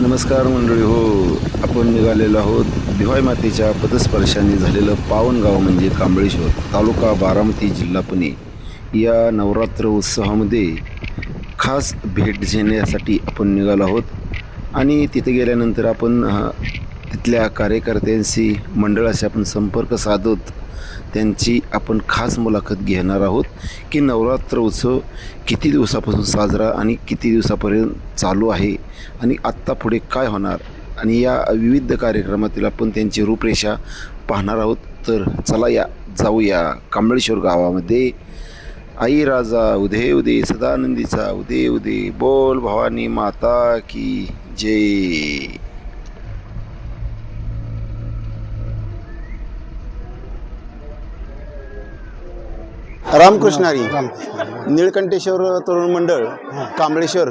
नमस्कार मंडळी हो आपण निघालेलो आहोत भिवाई मातेच्या पदस्पर्शाने झालेलं पावन गाव म्हणजे कांबळेश्वर तालुका बारामती जिल्हा पुणे. या नवरात्र उत्सवामध्ये खास भेट घेण्यासाठी आपण निघालो आहोत आणि तिथे गेल्यानंतर आपण तिथल्या कार्यकर्त्यांशी मंडळाशी आपण संपर्क साधत त्यांची आपण खास मुलाखत घेणार आहोत की नवरात्र उत्सव किती दिवसापासून साजरा आणि किती दिवसापर्यंत चालू आहे आणि आत्ता पुढे काय होणार? आणि या विविध कार्यक्रमातील आपण त्यांची रूपरेषा पाहणार आहोत. तर चला या जाऊया कांबळेश्वर गावामध्ये. आई राजा उदे उदे सदानंदीचा उदे उदे बोल भवानी माता की जय. रामकृष्णारी. निळकंठेश्वर तरुण मंडळ कांबळेश्वर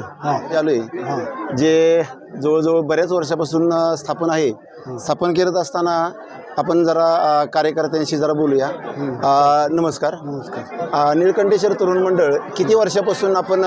आलोय जे जवळजवळ बऱ्याच वर्षापासून स्थापन आहे. स्थापन करत असताना आपण जरा कार्यकर्त्यांशी जरा बोलूया. नमस्कार. नमस्कार. निळकंठेश्वर तरुण मंडळ किती वर्षापासून आपण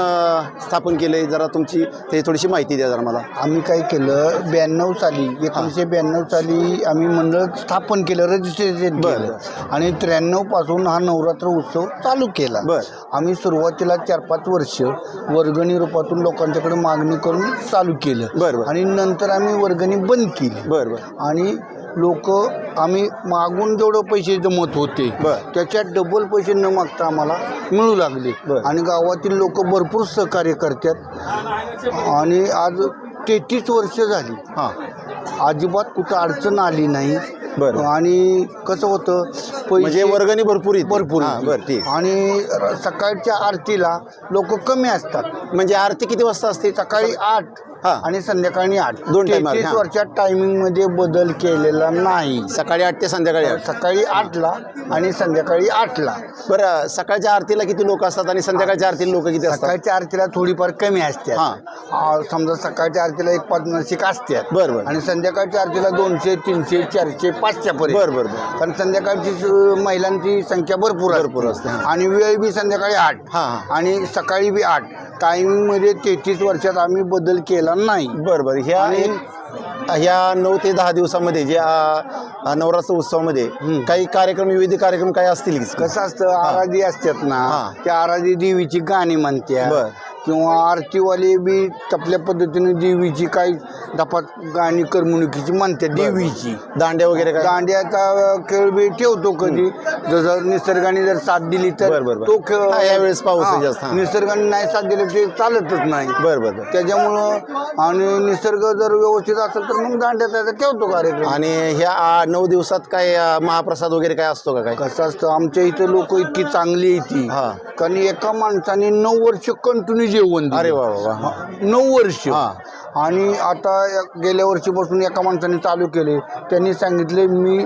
स्थापन केले जरा तुमची ते थोडीशी माहिती द्या जरा मला. आम्ही काय केलं ब्याण्णव साली एकोणीसशे ब्याण्णव साली आम्ही मंडळ स्थापन केलं रजिस्ट्रेशन बरं. केलं. आणि त्र्याण्णवपासून हा नवरात्र उत्सव चालू केला. बरं. आम्ही सुरुवातीला चार पाच वर्ष वर्गणी रूपातून लोकांच्याकडे मागणी करून चालू केलं. बरं, बरं. आणि नंतर आम्ही वर्गणी बंद केली. बरं बरं. आणि लोक आम्ही मागून जेवढं पैसे जमत होते बरं. त्याच्यात डबल पैसे न मागता आम्हाला मिळू लागले बरं. आणि गावातील लोक भरपूर सहकार्य करतात आणि आज तेहतीस वर्ष झाली हां अजिबात कुठं अडचण आली नाही बरं. आणि कसं होतं म्हणजे वर्गणी भरपूर येते. भरपूर हां, येते. बरं ठीक आणि र- सकाळच्या आरतीला लोक कमी असतात म्हणजे आरती किती वाजता असते सकाळी आठ. आणि संध्याकाळी आठ. दोन आले, तेहतीस हा. वर्षात टायमिंगमध्ये बदल केलेला नाही. सकाळी आठ ते संध्याकाळी आठ. सकाळी आठला आणि संध्याकाळी आठला. बरं सकाळच्या आरतीला किती लोक असतात आणि संध्याकाळच्या आरतीला लोक किती असतात? सकाळच्या आरतीला थोडीफार कमी असतात. हा. आ, समजा सकाळच्या आरतीला एक पाच नशिक असतात. बरं, बरं. आणि संध्याकाळच्या आरतीला दोनशे तीनशे चारशे पाचशे पर्यंत. बरं, बरं, बरं. कारण संध्याकाळची स- महिलांची संख्या भरपूर भरपूर असते, हा. आणि वेळ बी संध्याकाळी आठ. हा, हा. आणि सकाळी बी आठ. टायमिंगमध्ये तेहतीस वर्षात आम्ही बदल केला नाही बरं बरं ह्या आणि- ह्या नऊ ते दहा दिवसामध्ये जे आ, नवरात्र उत्सवामध्ये हं. काही कार्यक्रम विविध कार्यक्रम काही असतील की? कसं असतं आराधी असतात ना हा. त्या आराधी देवीची गाणी म्हणतात बर. किंवा आरतीवाले बी आपल्या पद्धतीने देवीची काही दफा गाणी करमणुकीची म्हणतात देवीची. दांड्या वगैरे काय? दांड्याचा खेळ बी ठेवतो कधी. जसं निसर्गाने जर साथ दिली तर. तो खेळ हा, यावेळेस पाऊस आहे जास्त, हा. निसर्गाने नाही साथ दिली ते चालतच नाही. बरं बरं बरं. त्याच्यामुळं आणि निसर्ग जर व्यवस्थित असेल तर मग दांड्याचा ठेवतो कार्यक्रम. आणि ह्या आ, नऊ दिवसात काय आ, महाप्रसाद वगैरे काय असतो का काय कसं असतं आमच्या इथे लोक इतकी चांगली येते हा. कारण एका माणसाने नऊ वर्ष कंटिन्यू जेवण दिलं. अरे वा वा वा नऊ वर्ष हा. आणि आता गेल्या वर्षीपासून एका माणसाने चालू केले. त्यांनी सांगितले मी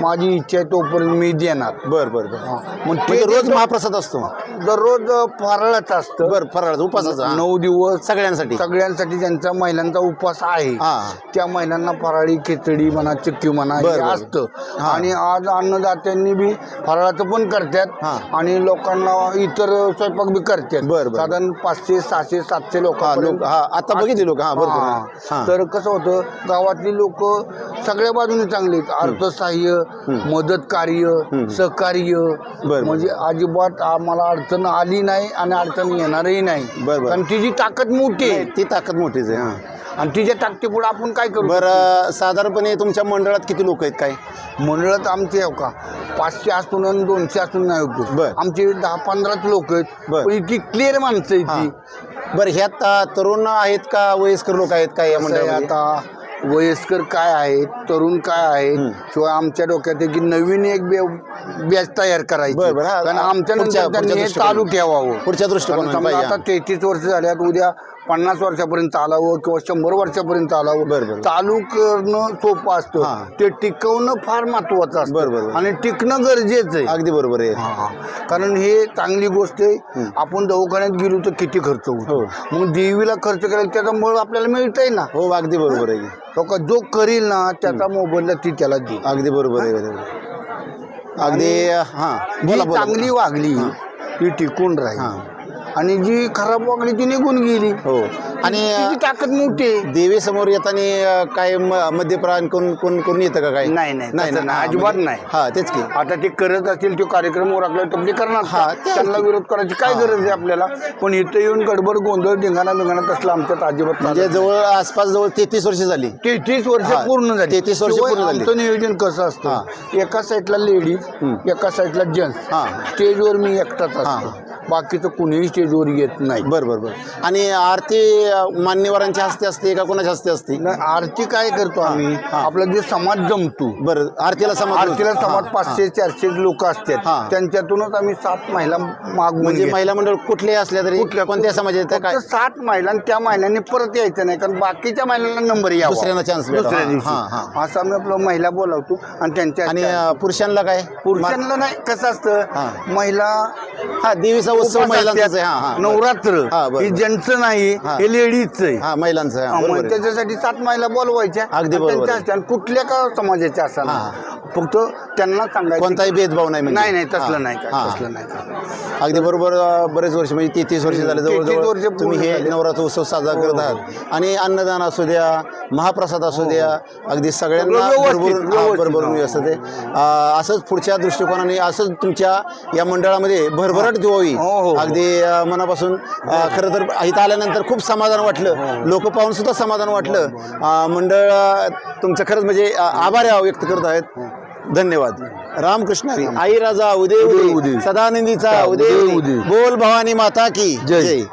माझी इच्छा आहे तोपर्यंत मी देणार. बरं बरं बरं. मग म्हणजे ते रोज महाप्रसाद असतो दररोज फराळाचं असतं. बरं फराळाचा उपासाचा हा. नऊ दिवस सगळ्यांसाठी? सगळ्यांसाठी ज्यांचा महिलांचा उपवास आहे. हा. त्या महिलांना फराळी खिचडी म्हणा चिक्की म्हणा हे बरं, बरं. असतं. हा. आणि आज अन्नदात्यांनी बी फराळाचं पण करतात हा. आणि लोकांना इतर स्वयंपाक बी करतात. बरं, बरं. साधारण पाचशे सहाशे सातशे लोक हा लोक हा. आता बघितले लोक हा बरोबर. हा. तर कसं होतं गावातली लोक सगळ्या बाजूने चांगली आहेत. अर्थसहाय्य मदत कार्य सहकार्य बरं. म्हणजे अजिबात आम्हाला अडचण आली नाही आणि अडचण येणारही नाही. बरं, बरं. कारण तिची ताकद मोठी आहे. ती ताकद मोठीच आहे हा. आणि तिच्या ताकदीपुढे आपण काय करू बरं साधारणपणे तुमच्या मंडळात किती लोक आहेत काय? मंडळात आमचे हो का पाचशे असून आणि दोनशे असून नाही होतो. आमचे दहा पंधराच लोक आहेत. बर. पण इतकी क्लिअर माणसं आहेत हा. ती. बरं ह्यात आ, तरुण आहेत का वयस्कर लोक आहेत काय या कसं आहे मंडळामध्ये आता वयस्कर काय आहेत तरुण काय आहेत. शिवाय आमच्या डोक्यात आहे की नवीन एक बॅच तयार करायची बर, बर. हा, कारण हा. आमच्या पुढच्या- नंतर त्यांनी पुढच्या हे दृष्टिकोनाने. चालू ठेवावं पुढच्या दृष्टिकोनाने कारण समजा पाहिजे, आता तेहतीस वर्ष झाल्यात उद्या पन्नास वर्षापर्यंत चालावं किंवा शंभर वर्षापर्यंत बर, चालावं बर. चालू करणं सोपं हा. असतं ते टिकवणं फार महत्वाचं. असतं. आणि टिकणं गरजेचं आहे. अगदी बरोबर आहे. हा, हा. कारण हे चांगली गोष्ट आहे. आपण दवाखान्यात गेलो तर किती खर्च होतो? हो. मग देवीला खर्च केला त्याचा मळ आपल्याला मिळतंय ना? हो अगदी बरोबर आहे तो का? जो करील ना त्याचा मोबदला ती त्याला देईल. अगदी बरोबर आहे बरोबर. अगदी हा. चांगली वागली ती टिकून राहील. हा. आणि जी खराब वागली ती निघून गेली. हो. आणि तिची ताकद मोठी आहे. देवी समोर येताना काय म- मद्यप्राण कोण कोण कोण येतं का काय नाही, नाही, तसं? नाही, हा, अजिबात म्हणजे- नाही. हा तेच की. आता ते करत असतील तो कार्यक्रम ओळखला तर ते करणार. हा, का? ते- त्यांना विरोध करायची काय गरज आहे आपल्याला? पण इथं येऊन गडबड गोंधळ ढिंगाणा बिंगाणा तसलं आमच्यात अजिबात म्हणजे चालत जवळ आसपास जवळ तेहतीस वर्ष झाली. तेहतीस वर्ष हा, पूर्ण झाली. 33 वर्ष शिवाय पूर्ण झाली. आमचं नियोजन कसं. असतं? एका साईडला लेडीज एका साईडला जेंट्स. हा. स्टेजवर मी एकटाच असतो. बाकीचं कुणीही स्टेजवर येत नाही. बर बर बर. आणि आरती मान्यवरांच्या हस्ते असते का कोणाच्या हस्ते असते नाही, आरती काय करतो आम्ही हा. आपला जे समाज जमतो बरं आरतीला समाज आरतीला समाज हा. पाचशे चारशे लोक हा. असतात त्यांच्यातूनच आम्ही सात महिला मागून म्हणजे घेतो. महिला मंडळ कुठले असल्या तरी कुठल्या कोणत्या समाजात काय फक्त सात महिला आणि त्या महिलांनी परत यायचं नाही कारण बाकीच्या महिलांना नंबर यावा दुसऱ्यांना chance भेटावा. दुसऱ्या हा, दिवशी हा, हा. असं आम्ही आपलं महिला बोलावतो आणि त्यांच्या आणि अ, पुरुषांना काय पुरुषांना नाही कसं हा. असतं महिला हा देवीचा उत्सव उपास महिलांचाच. आहे हा हा नवरात्र हा, बरोबर. हे जेंट्सचं नाही हा. हे लेडीजचं आहे हा महिलांचं आहे, हा, हा, बरोबर मग आहे. त्याच्यासाठी सात महिला बोलवायच्या अगदी आणि बरोबर त्यांच्या आहे. असत्या. आणि कुठल्या का समाजाच्या हा. फक्त त्यांना सांगायचं. कोणताही भेदभाव नाही म्हणजे. नाही नाही हा, तसलं नाही हा. काय तसलं नाही काय अगदी बरोबर अ, बरेच वर्ष म्हणजे तेहतीस वर्ष झाले 33 जवळजवळ पूर्ण तुम्ही हे झाले. नवरात्र उत्सव साजरा करत आहात. आणि अन्नदान असू द्या महाप्रसाद असू द्या अगदी सगळ्यांना सगळं व्यवस्थित, भरभरून हा, व्यवस्थित. भरभरून व्यवस्थित आहे. अ, असंच पुढच्या दृष्टिकोनाने असंच तुमच्या या मंडळामध्ये भरभराट हो, हो, हो. अगदी अ, मनापासून अ, खरं तर इथं आल्यानंतर खूप समाधान हो, वाटलं लोक पाहून सुद्धा समाधान वाटलं. अ, मंडळ अ, तुमचं खरंच म्हणजे अ, आभार व्यक्त करत आहेत. धन्यवाद रामकृष्ण हरी. आई राजा उदय उदय उदय उदय. सदानंदीचा उदय उदय उदय. बोल भवानी माता की जय. जय